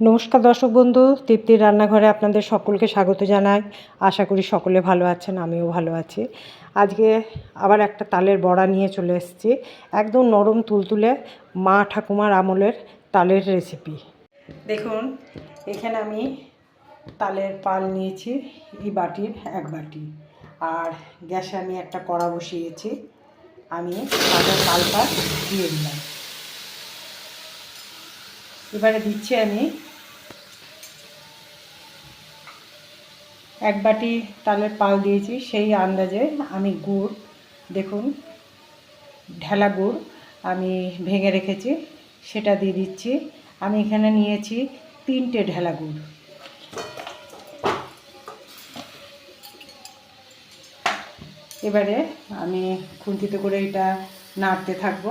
নমস্কার দর্শক বন্ধু, তৃপ্তির রান্নাঘরে আপনাদের সকলকে স্বাগত জানাই। আশা করি সকলে ভালো আছেন, আমিও ভালো আছি। আজকে আবার একটা তালের বড়া নিয়ে চলে এসেছি। একদম নরম তুলতুলে মা ঠাকুমার আমলের তালের রেসিপি দেখুন, এখানে আমি তালের পাল নিয়েছি, এই বাটির এক বাটি। আর গ্যাসে আমি একটা কড়া বসিয়েছি। আমি তালের পালটা দিয়ে দিলাম। এবারে দিচ্ছি আমি এক বাটি তালের পাল দিয়েছি, সেই আন্দাজে আমি গুড়, দেখুন, ঢেলা গুড় আমি ভেঙে রেখেছি, সেটা দিয়ে দিচ্ছি। আমি এখানে নিয়েছি তিনটে ঢেলা গুড়। এবারে আমি খুন্তিতে করে এটা নাড়তে থাকব।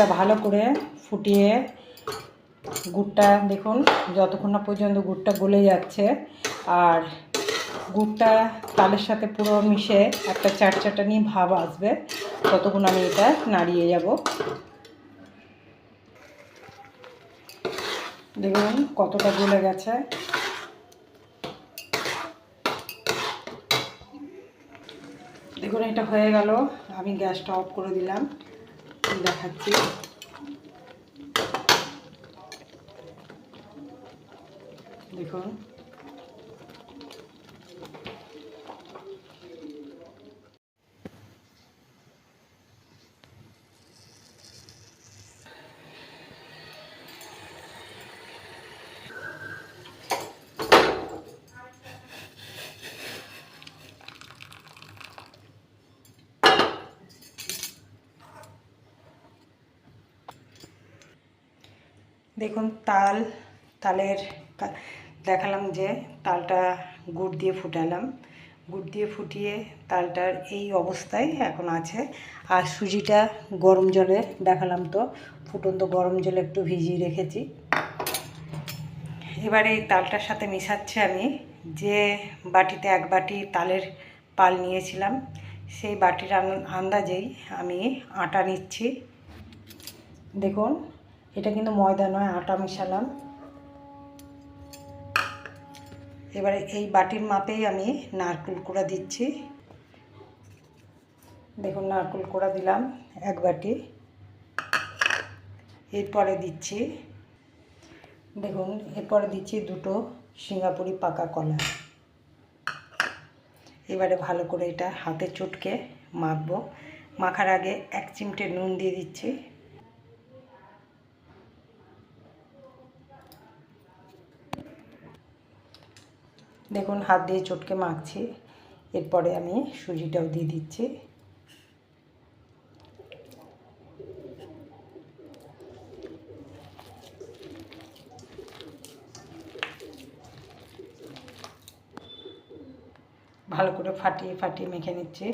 এটা ভালো করে ফুটিয়ে গুড়টা দেখুন, যতক্ষণ না পর্যন্ত গুড়টা গলে যাচ্ছে, আর গুড়টা তালের সাথে পুরো মিশে একটা চাটচাটানি ভাব আসবে, ততক্ষণ আমি এটা নাড়িয়ে যাব। দেখুন কতটা গলে গেছে। দেখুন এটা হয়ে গেল, আমি গ্যাসটা অফ করে দিলাম। দেখাচ্ছি। দেখুন। দেখুন, তাল, তালের দেখালাম যে তালটা গুড় দিয়ে ফুটালাম। গুড় দিয়ে ফুটিয়ে তালটার এই অবস্থায় এখন আছে। আর সুজিটা গরম জলে দেখালাম তো, ফুটন্ত গরম জলে একটু ভিজিয়ে রেখেছি। এবারে এই তালটার সাথে মিশাচ্ছি আমি। যে বাটিতে এক বাটি তালের পাল নিয়েছিলাম, সেই বাটির আন- আন্দাজেই আমি আটা নিচ্ছি। দেখুন এটা কিন্তু ময়দা নয়, আটা মেশালাম। এবারে এই বাটির মাপেই আমি নারকেল কোড়া দিচ্ছি। দেখুন, নারকেল কোড়া দিলাম এক বাটি। এরপরে দিচ্ছি, দেখুন, এরপরে দিচ্ছি দুটো সিঙ্গাপুরি পাকা কলা। এবারে ভালো করে এটা হাতে চটকে মাখবো। মাখার আগে এক চিমটে নুন দিয়ে দিচ্ছি। দেখুন, হাত দিয়ে চটকে মাখছি। এরপরে আমি সুজিটাও দিয়ে দিচ্ছি। ভালো করে ফাটিয়ে ফাটিয়ে মেখে নিচ্ছি।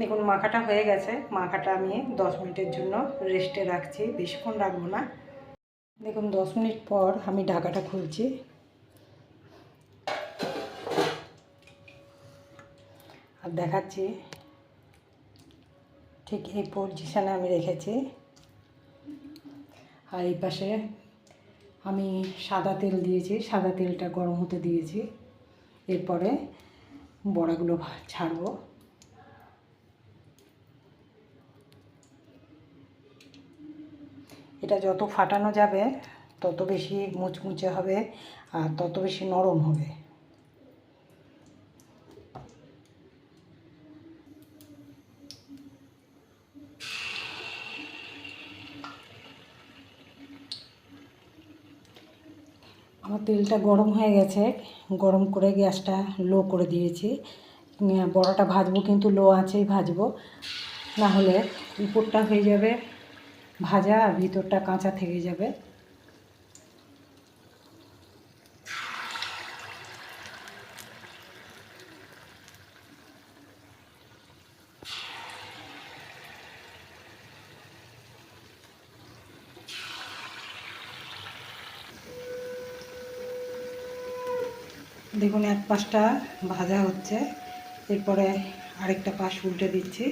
দেখুন, মাখাটা হয়ে গেছে। মাখাটা আমি দশ মিনিটের জন্য রেস্টে রাখছি। বেশিক্ষণ রাখব না। দেখুন, দশ মিনিট পর আমি ঢাকাটা খুলছি। দেখাচ্ছি। ঠিক এই পজিশানে আমি রেখেছি। আর এই পাশে আমি সাদা তেল দিয়েছি, সাদা তেলটা গরম হতে দিয়েছি। এরপরে বড়াগুলো ছাড়বো। এটা যত ফাটানো যাবে, তত বেশি মুচমুচে হবে আর তত বেশি নরম হবে। আমার তেলটা গরম হয়ে গেছে। গরম করে গ্যাসটা লো করে দিয়েছি। বড়াটা ভাজবো কিন্তু লো আছেই ভাজবো। না হলে উপরটা হয়ে যাবে ভাজা আর ভিতরটা কাঁচা থেকে যাবে। দেখুন এক পাশটা ভাজা হচ্ছে এরপরে আরেকটা পাশ উল্টে দিচ্ছি।